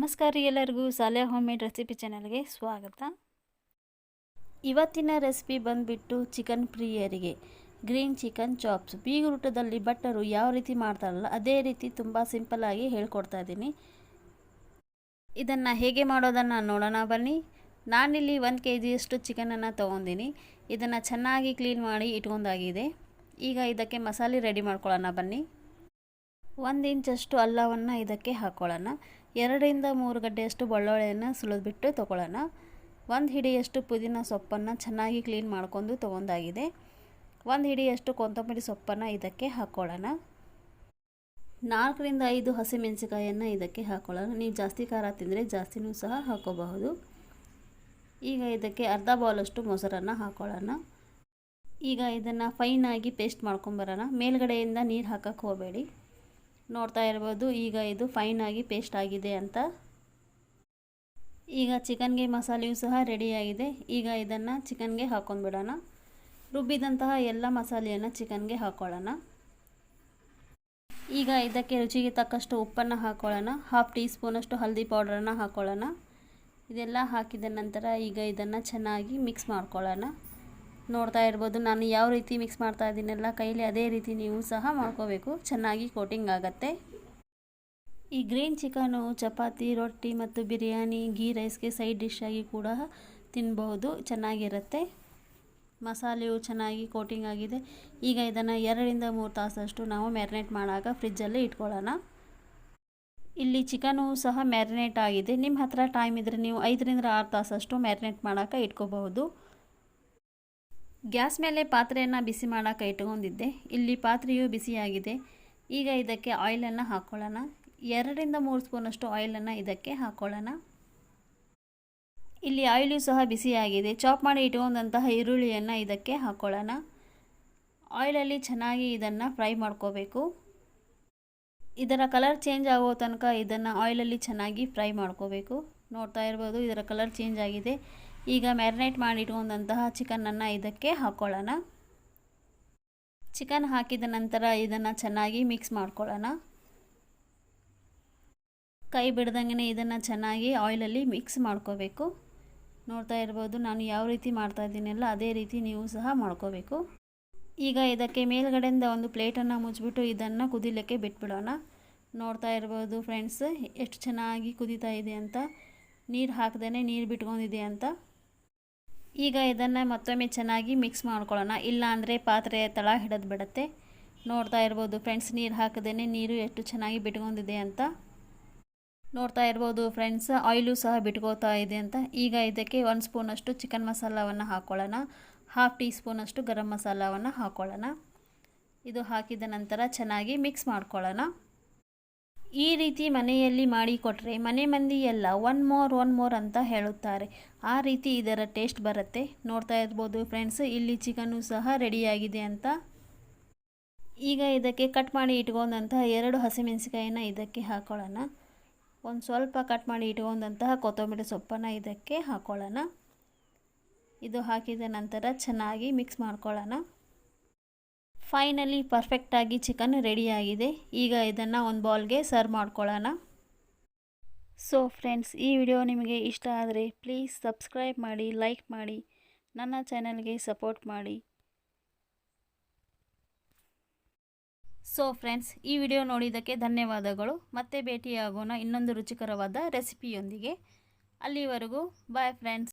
ನಮಸ್ಕಾರ ರೀ ಎಲ್ಲರಿಗೂ. ಸಾಲೆ ಹೋಮ್ ಮೇಡ್ ರೆಸಿಪಿ ಚಾನಲ್ಗೆ ಸ್ವಾಗತ. ಇವತ್ತಿನ ರೆಸಿಪಿ ಬಂದುಬಿಟ್ಟು ಚಿಕನ್ ಪ್ರಿಯರಿಗೆ. Green chicken chops. ಬೀಗರೂಟದಲ್ಲಿ ಭಟ್ಟರು ಯಾವ ರೀತಿ ಮಾಡ್ತಾರಲ್ಲ, ಅದೇ ರೀತಿ ತುಂಬ ಸಿಂಪಲ್ಲಾಗಿ ಹೇಳ್ಕೊಡ್ತಾ ಇದ್ದೀನಿ. ಇದನ್ನು ಹೇಗೆ ಮಾಡೋದನ್ನು ನೋಡೋಣ ಬನ್ನಿ. ನಾನಿಲ್ಲಿ ಒಂದು ಕೆ ಜಿಯಷ್ಟು ಚಿಕನನ್ನು ತೊಗೊಂಡಿನಿ. ಇದನ್ನು ಚೆನ್ನಾಗಿ ಕ್ಲೀನ್ ಮಾಡಿ ಇಟ್ಕೊಂಡಾಗಿದೆ. ಈಗ ಇದಕ್ಕೆ ಮಸಾಲೆ ರೆಡಿ ಮಾಡ್ಕೊಳ್ಳೋಣ ಬನ್ನಿ. ಒಂದು ಇಂಚಷ್ಟು ಅಲ್ಲವನ್ನು ಇದಕ್ಕೆ ಹಾಕ್ಕೊಳ್ಳೋಣ. ಎರಡರಿಂದ ಮೂರು ಗಡ್ಡೆಯಷ್ಟು ಬೆಳ್ಳುಳ್ಳಿಯನ್ನು ಸುಲಿದ್ಬಿಟ್ಟು ತೊಗೊಳ್ಳೋಣ. ಒಂದು ಹಿಡಿಯಷ್ಟು ಪುದೀನ ಸೊಪ್ಪನ್ನು ಚೆನ್ನಾಗಿ ಕ್ಲೀನ್ ಮಾಡ್ಕೊಂಡು ತೊಗೊಂಡಾಗಿದೆ. ಒಂದು ಹಿಡಿಯಷ್ಟು ಕೊತ್ತಂಬರಿ ಸೊಪ್ಪನ್ನು ಇದಕ್ಕೆ ಹಾಕ್ಕೊಳ್ಳೋಣ ನಾಲ್ಕರಿಂದ ಐದು ಹಸಿಮೆಣಸಿಕಾಯನ್ನು ಇದಕ್ಕೆ ಹಾಕ್ಕೊಳ್ಳೋಣ ನೀವು ಜಾಸ್ತಿ ಖಾರ ತಿಂದರೆ ಜಾಸ್ತಿನೂ ಸಹ ಹಾಕೋಬಹುದು. ಈಗ ಇದಕ್ಕೆ ಅರ್ಧ ಬೌಲಷ್ಟು ಮೊಸರನ್ನು ಹಾಕ್ಕೊಳ್ಳೋಣ ಈಗ ಇದನ್ನು ಫೈನಾಗಿ ಪೇಸ್ಟ್ ಮಾಡ್ಕೊಂಬರೋಣ ಮೇಲ್ಗಡೆಯಿಂದ ನೀರು ಹಾಕಕ್ಕೆ ಹೋಗಬೇಡಿ. ನೋಡ್ತಾ ಇರ್ಬೋದು. ಈಗ ಇದು ಫೈನಾಗಿ ಪೇಸ್ಟ್ ಆಗಿದೆ ಅಂತ. ಈಗ ಚಿಕನ್ಗೆ ಮಸಾಲೆಯೂ ಸಹ ರೆಡಿಯಾಗಿದೆ ಈಗ ಇದನ್ನು ಚಿಕನ್ಗೆ ಹಾಕೊಂಡ್ಬಿಡೋಣ ರುಬ್ಬಿದಂತಹ ಎಲ್ಲ ಮಸಾಲೆಯನ್ನು ಚಿಕನ್ಗೆ ಹಾಕ್ಕೊಳ್ಳೋಣ ಈಗ ಇದಕ್ಕೆ ರುಚಿಗೆ ತಕ್ಕಷ್ಟು ಉಪ್ಪನ್ನು ಹಾಕ್ಕೊಳ್ಳೋಣ ಹಾಫ್ ಟೀ ಸ್ಪೂನಷ್ಟು ಹಲ್ದಿ ಪೌಡ್ರನ್ನು ಹಾಕೊಳ್ಳೋಣ. ಇದೆಲ್ಲ ಹಾಕಿದ ನಂತರ ಈಗ ಇದನ್ನು ಚೆನ್ನಾಗಿ ಮಿಕ್ಸ್ ಮಾಡ್ಕೊಳ್ಳೋಣ. ನೋಡ್ತಾ ಇರ್ಬೋದು. ನಾನು ಯಾವ ರೀತಿ ಮಿಕ್ಸ್ ಮಾಡ್ತಾ ಇದ್ದೀನಲ್ಲ ಕೈಲಿ ಅದೇ ರೀತಿ ನೀವು ಸಹ ಮಾಡ್ಕೋಬೇಕು. ಚೆನ್ನಾಗಿ ಕೋಟಿಂಗ್ ಆಗುತ್ತೆ. ಈ ಗ್ರೀನ್ ಚಿಕನು ಚಪಾತಿ, ರೊಟ್ಟಿ ಮತ್ತು ಬಿರಿಯಾನಿ ಗೀ ರೈಸ್ಗೆ ಸೈಡ್ ಡಿಶ್ ಆಗಿ ಕೂಡ ತಿನ್ಬಹುದು ಚೆನ್ನಾಗಿರುತ್ತೆ. ಮಸಾಲೆಯು ಚೆನ್ನಾಗಿ ಕೋಟಿಂಗ್ ಆಗಿದೆ. ಈಗ ಇದನ್ನು ಎರಡರಿಂದ ಮೂರು ತಾಸಷ್ಟು ನಾವು ಮ್ಯಾರಿನೇಟ್ ಮಾಡಾಕ ಫ್ರಿಜ್ಜಲ್ಲಿ ಇಟ್ಕೊಳ್ಳೋಣ. ಇಲ್ಲಿ ಚಿಕನು ಸಹ ಮ್ಯಾರಿನೇಟ್ ಆಗಿದೆ. ನಿಮ್ಮ ಹತ್ರ ಟೈಮ್ ಇದ್ದರೆ ನೀವು ಐದರಿಂದ ಆರು ತಾಸಷ್ಟು ಮ್ಯಾರಿನೇಟ್ ಮಾಡೋಕೆ ಇಟ್ಕೋಬಹುದು. ಗ್ಯಾಸ್ ಮೇಲೆ ಪಾತ್ರೆಯನ್ನು ಬಿಸಿ ಮಾಡೋಕೆ ಇಟ್ಕೊಂಡಿದ್ದೆ. ಇಲ್ಲಿ ಪಾತ್ರೆಯು ಬಿಸಿಯಾಗಿದೆ. ಈಗ ಇದಕ್ಕೆ ಆಯಿಲನ್ನು ಹಾಕ್ಕೊಳ್ಳೋಣ ಎರಡರಿಂದ ಮೂರು ಸ್ಪೂನಷ್ಟು ಆಯಿಲನ್ನು ಇದಕ್ಕೆ ಹಾಕ್ಕೊಳ್ಳೋಣ ಇಲ್ಲಿ ಆಯಿಲು ಸಹ ಬಿಸಿಯಾಗಿದೆ. ಚಾಪ್ ಮಾಡಿ ಇಟ್ಕೊಂಡಂತಹ ಈರುಳ್ಳಿಯನ್ನು ಇದಕ್ಕೆ ಹಾಕ್ಕೊಳ್ಳೋಣ ಆಯಿಲಲ್ಲಿ ಚೆನ್ನಾಗಿ ಇದನ್ನು ಫ್ರೈ ಮಾಡ್ಕೋಬೇಕು. ಇದರ ಕಲರ್ ಚೇಂಜ್ ಆಗೋ ತನಕ ಇದನ್ನು ಆಯಿಲಲ್ಲಿ ಚೆನ್ನಾಗಿ ಫ್ರೈ ಮಾಡ್ಕೋಬೇಕು. ನೋಡ್ತಾ ಇರ್ಬೋದು, ಇದರ ಕಲರ್ ಚೇಂಜ್ ಆಗಿದೆ. ಈಗ ಮ್ಯಾರಿನೇಟ್ ಮಾಡಿಟ್ಕೊಂಡಂತಹ ಚಿಕನನ್ನು ಇದಕ್ಕೆ ಹಾಕ್ಕೊಳ್ಳೋಣ ಚಿಕನ್ ಹಾಕಿದ ನಂತರ ಇದನ್ನು ಚೆನ್ನಾಗಿ ಮಿಕ್ಸ್ ಮಾಡ್ಕೊಳ್ಳೋಣ. ಕೈ ಬಿಡ್ದಂಗೆ ಇದನ್ನು ಚೆನ್ನಾಗಿ ಆಯಿಲಲ್ಲಿ ಮಿಕ್ಸ್ ಮಾಡ್ಕೋಬೇಕು. ನೋಡ್ತಾ ಇರ್ಬೋದು ನಾನು ಯಾವ ರೀತಿ ಮಾಡ್ತಾ ಇದ್ದೀನಲ್ಲ ಅದೇ ರೀತಿ ನೀವು ಸಹ ಮಾಡ್ಕೋಬೇಕು. ಈಗ ಇದಕ್ಕೆ ಮೇಲ್ಗಡೆಯಿಂದ ಒಂದು ಪ್ಲೇಟನ್ನು ಮುಚ್ಚಿಬಿಟ್ಟು ಇದನ್ನು ಕುದಿಲಿಕ್ಕೆ ಬಿಟ್ಬಿಡೋಣ. ನೋಡ್ತಾ ಇರ್ಬೋದು ಫ್ರೆಂಡ್ಸ್, ಎಷ್ಟು ಚೆನ್ನಾಗಿ ಕುದೀತಾ ಇದೆ ಅಂತ. ನೀರು ಹಾಕ್ದೇ ನೀರು ಬಿಟ್ಕೊಂಡಿದೆ ಅಂತ. ಈಗ ಇದನ್ನು ಮತ್ತೊಮ್ಮೆ ಚೆನ್ನಾಗಿ ಮಿಕ್ಸ್ ಮಾಡ್ಕೊಳ್ಳೋಣ. ಇಲ್ಲ ಅಂದರೆ ಪಾತ್ರೆ ತಳ ಹಿಡಿದು ಬಿಡುತ್ತೆ. ನೋಡ್ತಾ ಇರ್ಬೋದು ಫ್ರೆಂಡ್ಸ್ ನೀರು ಹಾಕದೇ ನೀರು ಎಷ್ಟು ಚೆನ್ನಾಗಿ ಬಿಟ್ಕೊಂಡಿದೆ ಅಂತ. ನೋಡ್ತಾ ಇರ್ಬೋದು ಫ್ರೆಂಡ್ಸ್ ಆಯಿಲು ಸಹ ಬಿಟ್ಕೋತಾ ಇದೆ ಅಂತ. ಈಗ ಇದಕ್ಕೆ ಒಂದು ಸ್ಪೂನಷ್ಟು ಚಿಕನ್ ಮಸಾಲವನ್ನು ಹಾಕ್ಕೊಳ್ಳೋಣ ಹಾಫ್ ಟೀ ಸ್ಪೂನಷ್ಟು ಗರಂ ಮಸಾಲವನ್ನು ಹಾಕ್ಕೊಳ್ಳೋಣ ಇದು ಹಾಕಿದ ನಂತರ ಚೆನ್ನಾಗಿ ಮಿಕ್ಸ್ ಮಾಡ್ಕೊಳ್ಳೋಣ. ಈ ರೀತಿ ಮನೆಯಲ್ಲಿ ಮಾಡಿಕೊಟ್ರೆ ಮನೆ ಮಂದಿ ಎಲ್ಲ ಒನ್ ಮೋರ್ ಒನ್ ಮೋರ್ ಅಂತ ಹೇಳುತ್ತಾರೆ. ಆ ರೀತಿ ಇದರ ಟೇಸ್ಟ್ ಬರುತ್ತೆ. ನೋಡ್ತಾ ಇರ್ಬೋದು ಫ್ರೆಂಡ್ಸ್ ಇಲ್ಲಿ ಚಿಕನ್ನು ಸಹ ರೆಡಿಯಾಗಿದೆ ಅಂತ. ಈಗ ಇದಕ್ಕೆ ಕಟ್ ಮಾಡಿ ಇಟ್ಕೊಂಡಂತಹ ಎರಡು ಹಸಿಮೆಣಸಿಕಾಯಿನ ಇದಕ್ಕೆ ಹಾಕೊಳ್ಳೋಣ. ಒಂದು ಸ್ವಲ್ಪ ಕಟ್ ಮಾಡಿ ಇಟ್ಕೊಂಡಂತಹ ಕೊತ್ತಂಬರಿ ಸೊಪ್ಪನ್ನು ಇದಕ್ಕೆ ಹಾಕೊಳ್ಳೋಣ. ಇದು ಹಾಕಿದ ನಂತರ ಚೆನ್ನಾಗಿ ಮಿಕ್ಸ್ ಮಾಡ್ಕೊಳ್ಳೋಣ. ಫೈನಲಿ ಪರ್ಫೆಕ್ಟಾಗಿ ಚಿಕನ್ ರೆಡಿಯಾಗಿದೆ ಈಗ ಇದನ್ನು ಒಂದು ಬೌಲ್ಗೆ ಸರ್ವ್ ಮಾಡ್ಕೊಳ್ಳೋಣ. ಸೊ ಫ್ರೆಂಡ್ಸ್ ಈ ವಿಡಿಯೋ ನಿಮಗೆ ಇಷ್ಟ ಆದರೆ ಪ್ಲೀಸ್ ಸಬ್ಸ್ಕ್ರೈಬ್ ಮಾಡಿ ಲೈಕ್ ಮಾಡಿ, ನನ್ನ ಚಾನಲ್ಗೆ ಸಪೋರ್ಟ್ ಮಾಡಿ. ಸೊ ಫ್ರೆಂಡ್ಸ್ ಈ ವಿಡಿಯೋ ನೋಡಿದ್ದಕ್ಕೆ ಧನ್ಯವಾದಗಳು. ಮತ್ತೆ ಭೇಟಿಯಾಗೋಣ ಇನ್ನೊಂದು ರುಚಿಕರವಾದ ರೆಸಿಪಿಯೊಂದಿಗೆ ಅಲ್ಲಿವರೆಗೂ ಬಾಯ್ ಫ್ರೆಂಡ್ಸ್